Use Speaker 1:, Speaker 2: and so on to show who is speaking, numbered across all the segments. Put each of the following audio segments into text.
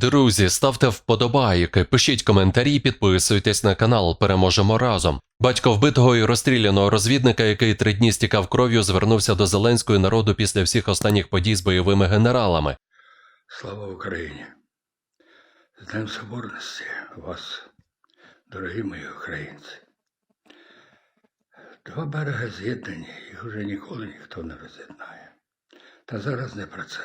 Speaker 1: Друзі, ставте вподобайки, пишіть коментарі, підписуйтесь на канал. Переможемо разом. Батько вбитого і розстріляного розвідника, який три дні стікав кров'ю, звернувся до Зеленського народу після всіх останніх подій з бойовими генералами.
Speaker 2: Слава Україні! З Днем Соборності вас, дорогі мої українці. Два береги з'єднані, їх вже ніколи ніхто не роз'єднає. Та зараз не про це.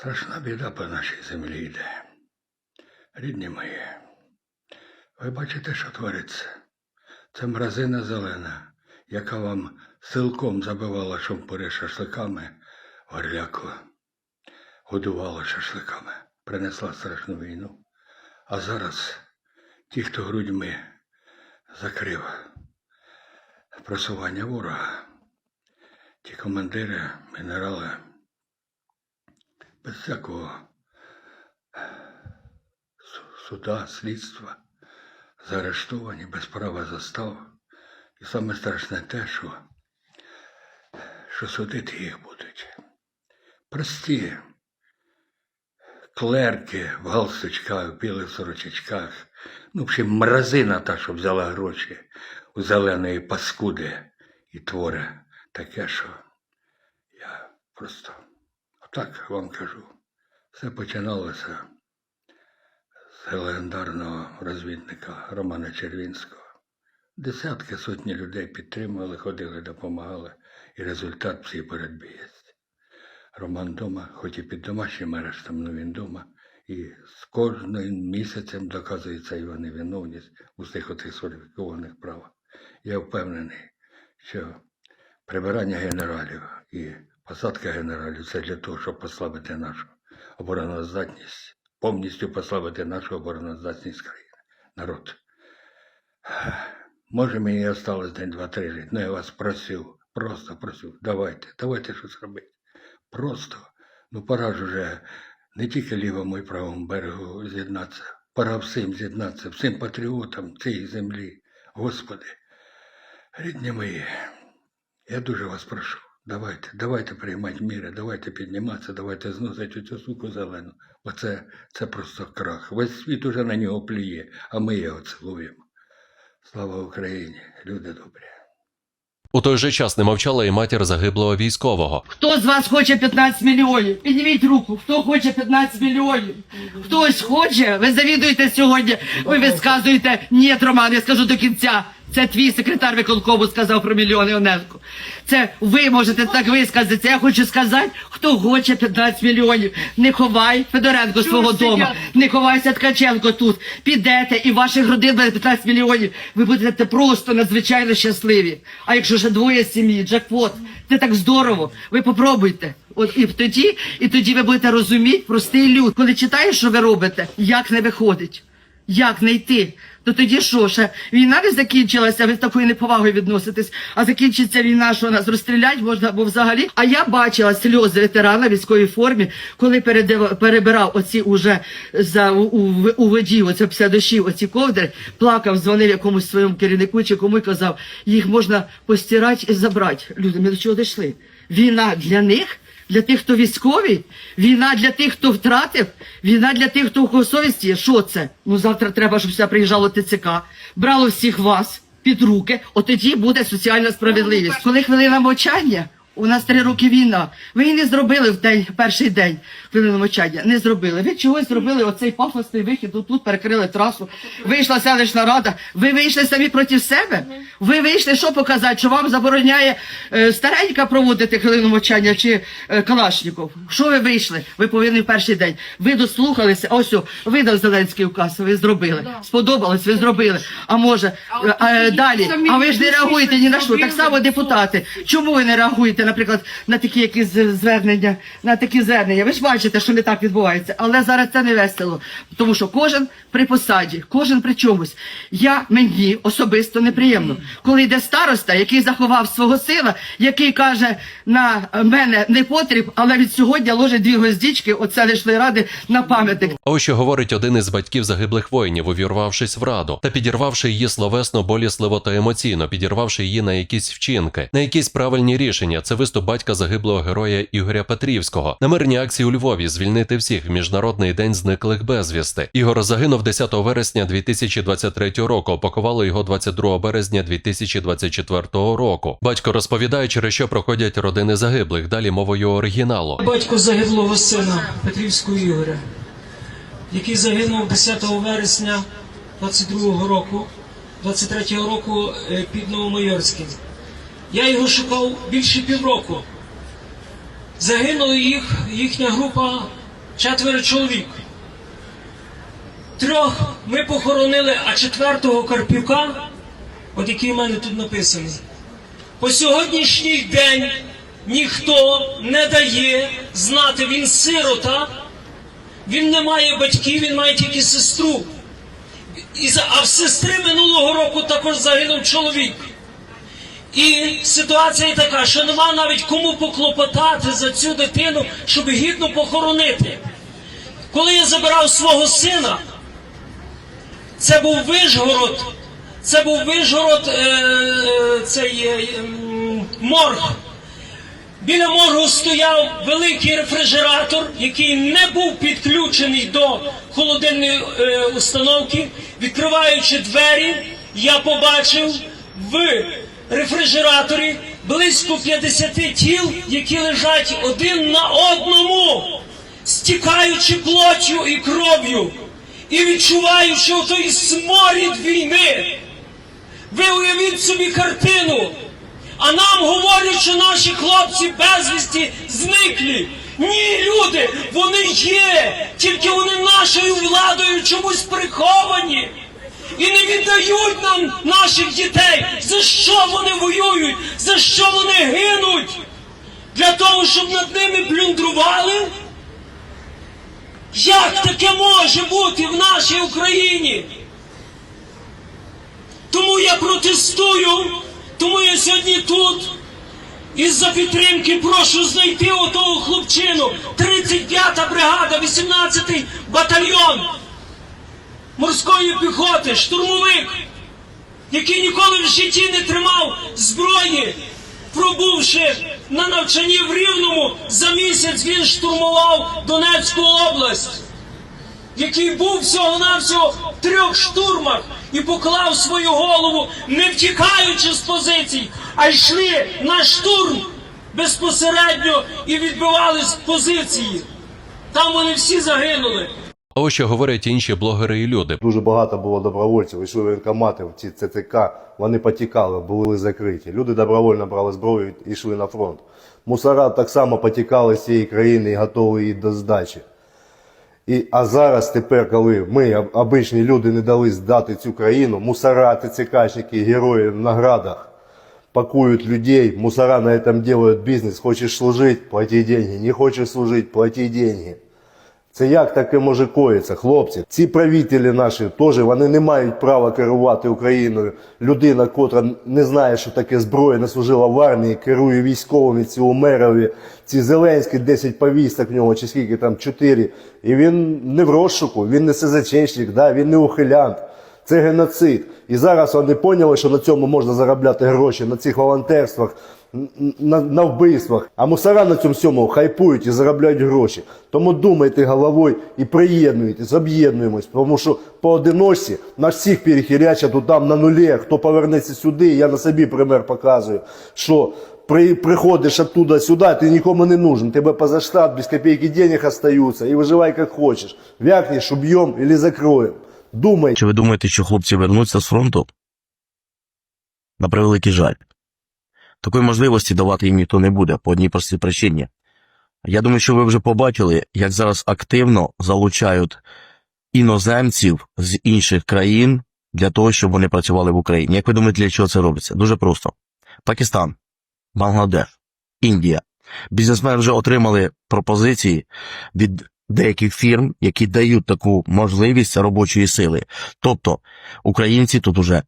Speaker 2: Страшна біда по нашій землі йде. Рідні мої, ви бачите, що твориться? Це мразина зелена, яка вам силком забивала шумпури шашликами горляку годувала шашликами, принесла страшну війну. А зараз ті, хто грудьми закрив просування ворога, ті командири, генерали, без всякого суда, слідства, заарештовані, без права застав. І саме страшне те, що, що судити їх будуть. Прості клерки в галстучках, в білих сорочечках. Ну, в общем, мразина та, що взяла гроші у зеленої паскуди і творе таке, що я просто отак вам кажу. Все починалося з легендарного розвідника Романа Червінського. Десятки сотні людей підтримували, ходили, допомагали, і результат в цій боротьбі. Роман дома, хоч і під домашнім арештом, але він дома. І з кожним місяцем доказується його невиновність у всіх отих сфальсифікованих правах. Я впевнений, що прибирання генералів і посадка генералів це для того, щоб послабити нашу обороноздатність, повністю послабити нашу обороноздатність країни, народ. Може, мені осталось день, два, три жити, але я вас просив, просто просив, давайте, давайте щось робити. Просто, ну пора ж уже не тільки лівому і правому берегу з'єднатися, пора всім з'єднатися, всім патріотам цієї землі. Господи, рідні мої, я дуже вас прошу, давайте, давайте приймати міри, давайте підніматися, давайте зносити цю суку зелену. Бо це, це просто крах. Весь світ уже на нього плює, а ми його цілуємо. Слава Україні, люди добрі.
Speaker 1: У той же час не мовчала і матір загиблого військового.
Speaker 3: Хто з вас хоче 15 мільйонів? Підніміть руку. Хто хоче 15 мільйонів? Хтось хоче? Ви завідуєте сьогодні. Ви висказуєте ні, Роман, я скажу до кінця. Це твій секретар виконкому сказав про мільйони Онеску. Це ви можете так висказатися. Я хочу сказати, хто хоче 15 мільйонів. Не ховай Федоренко свого дому. Не ховайся Ткаченко тут. Підете і ваших родин буде 15 мільйонів. Ви будете просто надзвичайно щасливі. А якщо ще двоє сім'ї, джекпот, це так здорово. Ви попробуйте. От і тоді, і тоді ви будете розуміти, простий люд. Коли читаєш, що ви робите, як не виходить. Як не йти? То тоді що, ще війна не закінчилася, ви з такою неповагою відноситесь, а закінчиться війна, що нас розстрілять можна або взагалі. А я бачила сльози ветерана в військовій формі, коли передив- перебирав оці уже за у, у, у воді, оце після дощів, оці ковдри, плакав, дзвонив якомусь своєму керівнику чи кому і казав, їх можна постирати і забрати. Люди, ми до чого дійшли? Війна для них. Для тих, хто військовий, війна для тих, хто втратив, війна для тих, хто у кого совісті є. Що це? Ну завтра треба, щоб сюди приїжджало ТЦК, брало всіх вас під руки, от тоді буде соціальна справедливість. Коли хвилина мовчання, у нас три роки війна. Ви її не зробили в день, перший день хвилину мовчання. Не зробили. Ви чогось зробили оцей пафосний вихід, тут перекрили трасу. Вийшла селищна рада. Ви вийшли самі проти себе. Ви вийшли, що показати, що вам забороняє е, старенька проводити хвилину мовчання чи е, Калашніков. Що ви вийшли? Ви повинні в перший день. Ви дослухалися, ось о, видав Зеленський указ, ви зробили. Сподобалось, ви зробили. А може, е, е, далі. А ви ж не реагуєте ні на що. Так само депутати. Чому ви не реагуєте, наприклад, на такі якісь звернення, на такі звернення? Ви ж бачите, що не так відбувається. Але зараз це не весело. Тому що кожен при посаді, кожен при чомусь. Я мені особисто неприємно. Коли йде староста, який заховав свого сина, який каже на мене не потріб, але від сьогодні ложить дві гвоздічки от селищної ради на пам'ятник.
Speaker 1: Ось що говорить один із батьків загиблих воїнів, увірвавшись в раду та підірвавши її словесно, болісливо та емоційно, підірвавши її на якісь вчинки, на якісь правильні рішення. Це виступ батька загиблого героя Ігоря Петрівського. На мирній акції у Львові звільнити всіх в міжнародний день зниклих безвісти. Ігор загинув 10 вересня 2023 року. Поховали його 22 березня 2024 року. Батько розповідає, через що проходять родини загиблих. Далі мовою оригіналу.
Speaker 4: Батько загиблого сина Петрівського Ігоря, який загинув 10 вересня 22-го року, 23-го року е, під Новомайорським. Я його шукав більше півроку. Загинула їх, їхня група четверо чоловік. Трьох ми похоронили, а четвертого Карпюка, от який в мене тут написаний, по сьогоднішній день ніхто не дає знати, він сирота, він не має батьків, він має тільки сестру. А в сестри минулого року також загинув чоловік. І ситуація така, що нема навіть кому поклопотати за цю дитину, щоб гідно похоронити. Коли я забирав свого сина, це був Вишгород, це був Вишгород, е, е, цей е, морг. Біля моргу стояв великий рефрижератор, який не був підключений до холодильної е, установки. Відкриваючи двері, я побачив в рефрижераторі близько 50 тіл, які лежать один на одному, стікаючи плоттю і кров'ю, і відчуваючи той сморід війни. Ви уявіть собі картину. А нам говорять, що наші хлопці безвісті зниклі. Ні, люди, вони є, тільки вони нашою владою чомусь приховані. І не віддають нам наших дітей. За що вони воюють? За що вони гинуть? Для того, щоб над ними плюндрували? Як таке може бути в нашій Україні? Тому я протестую, тому я сьогодні тут. І за підтримки прошу знайти отого хлопчину. 35-та бригада, 18-й батальйон морської піхоти, штурмовик, який ніколи в житті не тримав зброї, пробувши на навчанні в Рівному, за місяць він штурмував Донецьку область який був всього-навсього в трьох штурмах і поклав свою голову, не втікаючи з позицій, а йшли на штурм безпосередньо і відбивали з позиції. Там вони всі загинули.
Speaker 1: Ось що говорять інші блогери і люди.
Speaker 5: Дуже багато було добровольців, йшли воєнкомати в ці ЦЦК, вони потікали, були закриті. Люди добровольно брали зброю і йшли на фронт. Мусора так само потікали з цієї країни і готові її до здачі. І, а зараз тепер, коли ми, об- обичні люди, не дали здати цю країну, мусора, ТЦКшники, герої в наградах пакуют людей, мусора на этом делают бизнес. Хочешь служить, плати деньги. Не хочеш служити, плати деньги. Це як таке може коїться, хлопці? Ці правителі наші теж вони не мають права керувати Україною. Людина, котра не знає, що таке зброя, не служила в армії, керує військовими, ці умерові, ці Зеленські 10 повісток в нього, чи скільки там 4. І він не в розшуку, він не СЗЧник, да, він не ухилянт. Це геноцид. І зараз вони поняли, що на цьому можна заробляти гроші, на цих волонтерствах, на, на вбивствах. А мусора на цьому всьому хайпують і заробляють гроші. Тому думайте головою і приєднуйтесь, об'єднуємось. Тому що поодиночці нас всіх перехилячать тут там на нулі. Хто повернеться сюди, я на собі пример показую, що при, приходиш оттуда сюди, ти нікому не нужен. Тебе поза штат, без копейки денег остаются, і виживай як хочеш. Вякнеш, уб'єм или закроем. Думай.
Speaker 6: Чи ви думаєте, що хлопці вернуться з фронту? На превеликий жаль. Такої можливості давати їм ніхто не буде по одній простій причині. Я думаю, що ви вже побачили, як зараз активно залучають іноземців з інших країн для того, щоб вони працювали в Україні. Як ви думаєте, для чого це робиться? Дуже просто. Пакистан, Бангладеш, Індія. Бізнесмени вже отримали пропозиції від деяких фірм, які дають таку можливість робочої сили. Тобто українці тут уже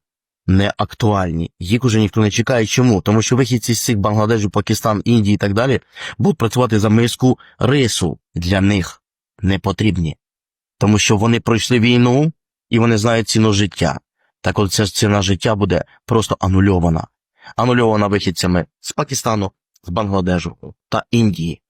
Speaker 6: не актуальні. Їх уже ніхто не чекає. Чому? Тому що вихідці з цих Бангладежу, Пакистан, Індії і так далі будуть працювати за миску рису. Для них не потрібні. Тому що вони пройшли війну і вони знають ціну життя. Так от ця ціна життя буде просто анульована. Анульована вихідцями з Пакистану, з Бангладежу та Індії.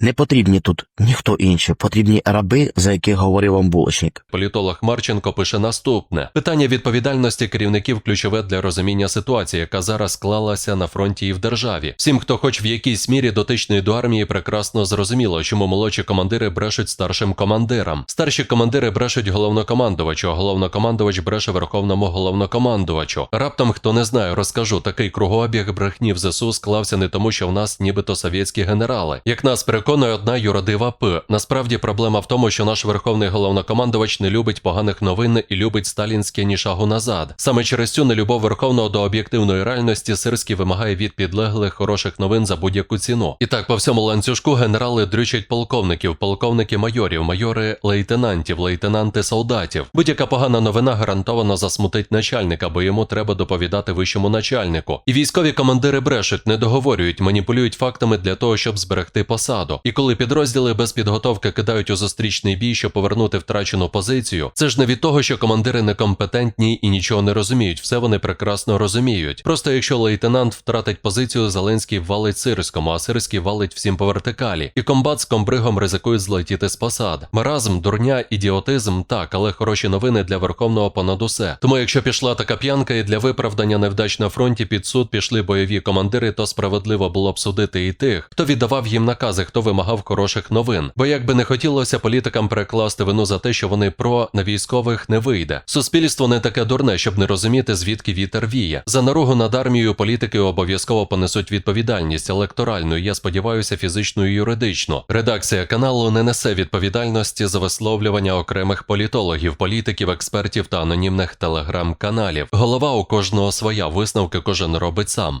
Speaker 6: Не потрібні тут ніхто інший, потрібні раби, за яких говорив вам булочник.
Speaker 1: Політолог Марченко пише наступне: питання відповідальності керівників ключове для розуміння ситуації, яка зараз склалася на фронті і в державі. Всім, хто хоч в якійсь мірі дотичний до армії, прекрасно зрозуміло, чому молодші командири брешуть старшим командирам. Старші командири брешуть головнокомандувачу, а головнокомандувач бреше верховному головнокомандувачу. Раптом хто не знає, розкажу. Такий кругообіг брехні в ЗСУ склався не тому, що в нас нібито совєтські генерали. Як нас переконує одна юродива П. Насправді проблема в тому, що наш верховний головнокомандувач не любить поганих новин і любить сталінське ні шагу назад. Саме через цю нелюбов верховного до об'єктивної реальності Сирський вимагає від підлеглих хороших новин за будь-яку ціну. І так по всьому ланцюжку генерали дрючать полковників, полковники майорів, майори лейтенантів, лейтенанти солдатів. Будь-яка погана новина гарантовано засмутить начальника, бо йому треба доповідати вищому начальнику. І військові командири брешуть, не договорюють, маніпулюють фактами для того, щоб зберегти посаду. І коли підрозділи без підготовки кидають у зустрічний бій, щоб повернути втрачену позицію, це ж не від того, що командири некомпетентні і нічого не розуміють. Все вони прекрасно розуміють. Просто якщо лейтенант втратить позицію, Зеленський валить Сирському, а Сирський валить всім по вертикалі. І комбат з комбригом ризикують злетіти з посад. Маразм, дурня, ідіотизм, так, але хороші новини для верховного понад усе. Тому якщо пішла така п'янка і для виправдання невдач на фронті під суд пішли бойові командири, то справедливо було б судити і тих, хто віддавав їм накази, хто вимагав хороших новин. Бо як би не хотілося політикам перекласти вину за те, що вони про на військових не вийде. Суспільство не таке дурне, щоб не розуміти, звідки вітер віє. За наругу над армією політики обов'язково понесуть відповідальність електоральну. Я сподіваюся, фізичну і юридичну. Редакція каналу не несе відповідальності за висловлювання окремих політологів, політиків, експертів та анонімних телеграм-каналів. Голова у кожного своя висновки кожен робить сам.